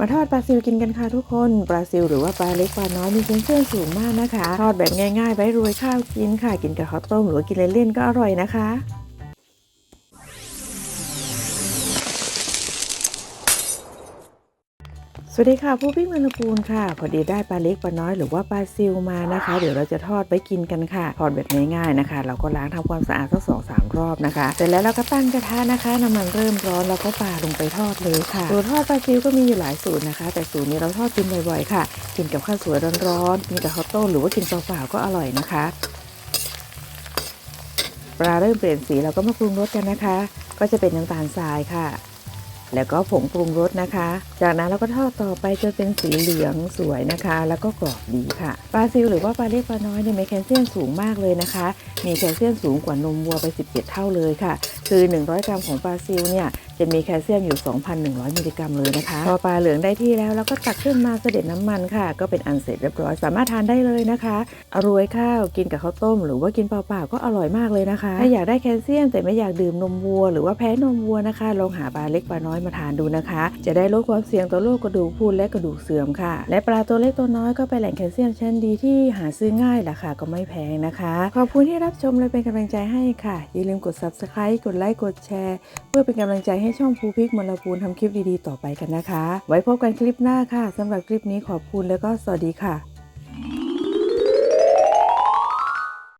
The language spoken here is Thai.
มาทอดปลาซิวกินกันค่ะทุกคนปลาซิวหรือว่าปลาเล็กปลาน้อยมีเส้นสูงมากนะคะ ทอดแบบง่ายๆไว้รวยข้าวกินค่ะ กินกับข้าวต้มหรือกินเล่นๆก็อร่อยนะคะ สวัสดีค่ะผู้พี่มนกูลค่ะพอดีได้ปลาเล็กปลาน้อยหรือว่าปลาซิวมานะคะ เดี๋ยวเราจะทอดไว้กินกันค่ะทอดแบบง่ายๆนะคะ เราก็ล้างทำความสะอาดสักสองสามรอบนะคะ เสร็จแล้วเราก็ตั้งกระทะนะคะน้ำมันเริ่มร้อนเราก็ปลาลงไปทอดเลยค่ะสูตรทอดปลาซิวก็มีอยู่หลายสูตรนะคะ แต่สูตรนี้เราทอดกินบ่อยๆค่ะ กินกับข้าวสวยร้อนๆกินกับข้าวต้มหรือว่ากินเปล่าๆก็อร่อยนะคะปลาเริ่มเปลี่ยนสีเราก็มาปรุงรสกันนะคะ ก็จะเป็นน้ำตาลทรายค่ะ แล้วก็ผงปรุงรสนะคะ จากนั้นเราก็ทอดต่อไปจนเป็นสีเหลืองสวยนะคะ แล้วก็กรอบดีค่ะปลาซิวหรือว่าปลาเล็กปลาน้อยเนี่ยมีแคลเซียมสูงมากเลยนะคะ มีแคลเซียมสูงกว่านมวัวไป 17 เท่าเลยค่ะ คือ 100 กรัมของปลาซิวเนี่ยจะมีแคลเซียมอยู่ 2,100 มิลลิกรัมเลยนะคะ พอปลาเหลืองได้ที่แล้วเราก็ตักขึ้นมาเสด็จน้ำมันค่ะ ก็เป็นอันเสร็จเรียบร้อยสามารถทานได้เลยนะคะอร่อยข้าวกินกับข้าวต้ม หรือว่ากินเปล่าๆก็อร่อยมากเลยนะคะถ้าอยากได้แคลเซียมแต่ไม่อยากดื่มนมวัว หรือว่าแพ้นมวัวนะคะลองหาปลาเล็กปลาน้อยมาทานดูนะคะ จะได้ลดความเสี่ยงต่อโรคกระดูกพรุนและกระดูกเสื่อมค่ะ และปลาตัวเล็กตัวน้อยก็เป็นแหล่งแคลเซียมชั้นดีที่หาซื้อง่ายราคาก็ไม่แพงนะคะ ขอบคุณที่รับชมและเป็นกำลังใจให้ค่ะ อย่าลืมกด subscribe กดไลค์กดแชร์ เพื่อเป็นกำลังใจให้ช่องภูพิกมลปูนทำคลิปดีๆ ต่อไปกันนะคะ ไว้พบกันคลิปหน้าค่ะสำหรับคลิปนี้ขอบคุณแล้วก็สวัสดีค่ะ